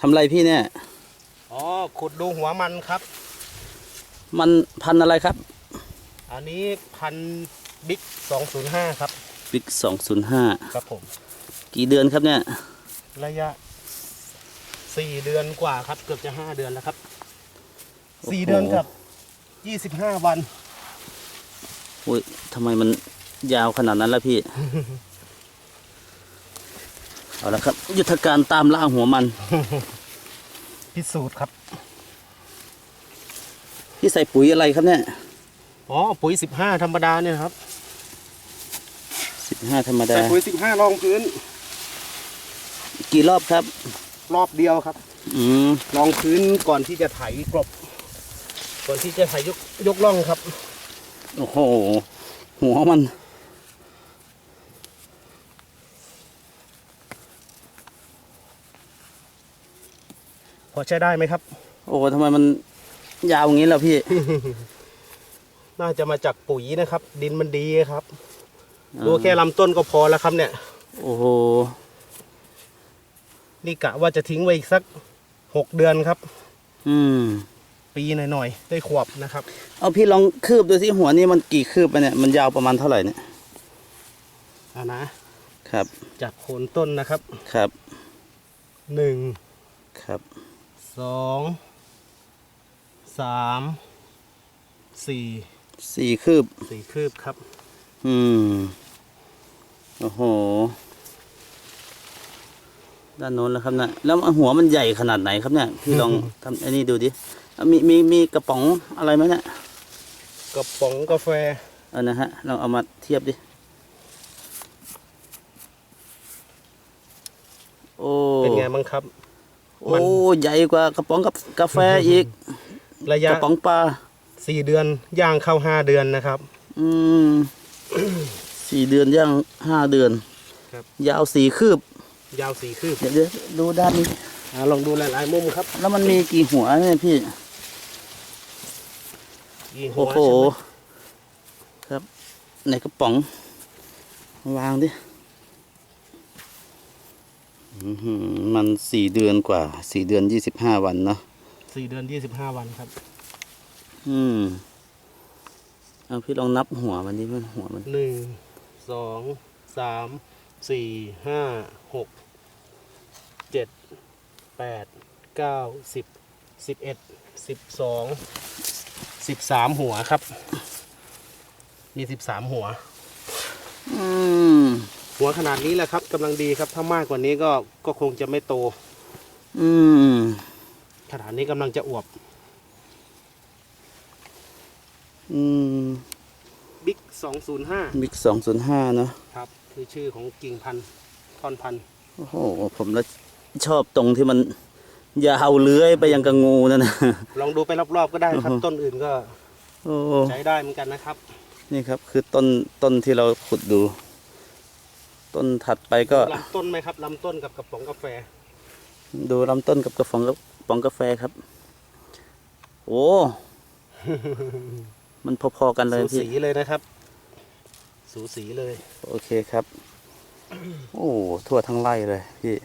ทำไรพี่เนี่ย อ๋อ ขุดดูหัวมันครับ มันพันธุ์อะไรครับ อันนี้พันบิ๊ก205ครับ บิ๊กสองศูนย์ห้าครับผม กี่เดือนครับเนี่ย ระยะ4เดือนกว่าครับ เกือบจะ5เดือนแล้วครับ4เดือนกับ25วันอุ้ยทำไมมันยาวขนาดนั้นล่ะพี่ เอาละครับ ยุทธการตามล่าหัวมัน พิสูจน์ครับพี่ใส่ปุ๋ยอะไรครับเนี่ยอ๋อปุ๋ย15ธรรมดาเนี่ยนะครับสิบห้าธรรมดา ใส่ปุ๋ย15รองพื้น กี่รอบครับ รอบเดียวครับ อืมรองพื้นก่อนที่จะไถกลบก่อนที่จะไถยกยกล่องครับ โอ้โห หัวมัน อใช้ได้ไหมครับ โอ้โหทำไมมันยาวอย่างนี้ล่ะพี่ น่าจะมาจากปุ๋ยนะครับ ดินมันดีครับดูแค่ลำต้นก็พอแล้วครับเนี่ย โอ้โห นี่กะว่าจะทิ้งไว้อีกสักหกเดือนครับ อืม ปีหน่อยๆ ได้ขวบนะครับ เอาพี่ลองคืบดูสิหัวนี่มันกี่คืบไปเนี่ย มันยาวประมาณเท่าไหร่เนี่ยอ่านะ ครับ จากโคนต้นนะครับ ครับ หนึ่งครับ สองสามสี่สี่คืบสี่คืบครับ อืม โอ้โห ด้านโน้นแล้วครับนะแล้วหัวมันใหญ่ขนาดไหนครับเนี่ยพี่ลองทำอันนี้ดูดิเอามีมีมีกระป๋องอะไรไหมเนี่ยกระป๋องกาแฟเอานะฮะ เราเอามาเทียบดิ โอ้ เป็นไงบ้างครับ โอ้ใหญ่กว่ากระป๋องกับกาแฟอีกระกยะระป๋องปลาสี่เดือนย่างเข้าห้าเดือนนะครับ อืมสี่เดือนย่างห้าเดือนครับยาวสี่คืบ ยาวสี่คืบ เดี๋ยวเดี๋ยวดูด้านนี้อ่าลองดูหลายๆมุมครับ แล้วมันมีกี่หัวเนี่ยพี่ยี่หัโอ้วโหใช่ไหมครับ ในกระป๋อง วางดิอื้อหือ มันสี่เดือนกว่าสี่เดือนยี่สิบห้าวันเนาะสี่เดือนยี่สิบห้าวันครับ อืม เอาพี่ลองนับหัวมันดิมันหัวมันหนึ่งสองสามสี่ห้าหกเจ็ดแปดเก้าสิบสิบเอ็ดสิบสองสิบสามหัวครับ มีสิบสามหัว อืม หัวขนาดนี้แหละครับกำลังดีครับถ้ามากกว่านี้ก็ก็คงจะไม่โต อืมขนาดนี้กำลังจะอวบ อืมบิ๊กสองศูนย์ห้าบิ๊กสองศูนย์ห้าเนาะครับ คือชื่อของกิ่งพันธุ์ท่อนพันธุ์โอ้โหผมแล้วชอบตรงที่มันยาวเลื้อยไปยังกระงูนั่นนะ ลองดูไปรอบๆก็ได้ครับอือฮึต้นอื่นก็โอ้ใช้ได้เหมือนกันนะครับ นี่ครับ คือต้นต้นที่เราขุดดู ต้นถัดไปก็ลำต้นไหมครับลำต้นกับกระป๋องกาแฟ ดูลำต้นกับกระป๋องกระป๋องกาแฟครับ โอ้มันพอๆกันเลยสูพี่สีเลยนะครับ สูสีเลย โอเคครับ โอ้ทั่วทั้งไร่เลยพี่